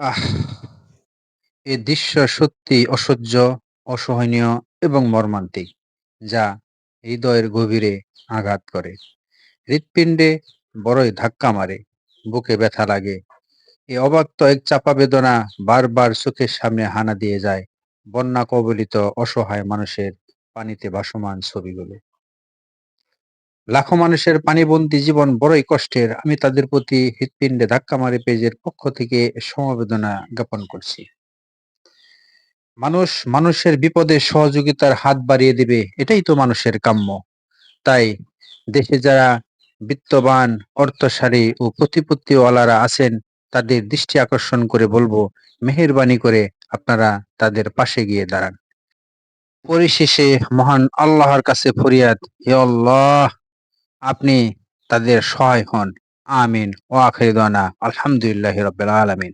আহ! এ দৃশ্য সত্যি অসহ্য, অসহনীয় এবং মর্মান্তিক, যা হৃদয়ের গভীরে আঘাত করে। হৃৎপিণ্ডে বড়ই ধাক্কা মারে, বুকে ব্যথা লাগে। এ অব্যক্ত এক চাপা বেদনা বারবার চোখের সামনে হানা দিয়ে যায়। বন্যা কবলিত অসহায় মানুষের পানিতে ভাসমান ছবিগুলো। লাখো মানুষের পানিবন্দী জীবন বড়ই কষ্টের। আমি তাদের প্রতি হৃৎপিণ্ডে ধাক্কা মারে পেজের পক্ষ থেকে সমবেদনা জ্ঞাপন করছি। মানুষ মানুষের বিপদে সহযোগিতার হাত বাড়িয়ে দিবে এটাই তো মানুষের কাম্য। তাই দেশে যারা বিত্তবান, অর্থশালী ও প্রতিপত্তিওয়ালারা আছেন তাদের দৃষ্টি আকর্ষণ করে বলব মেহেরবানি করে আপনারা তাদের পাশে গিয়ে দাঁড়ান। পরিশেষে মহান আল্লাহর কাছে ফরিয়াদ, হে আল্লাহ আপনি তাদের সহায় হন। আমিন। ও আখির আলহামদুলিল্লাহ রবিল আলামিন।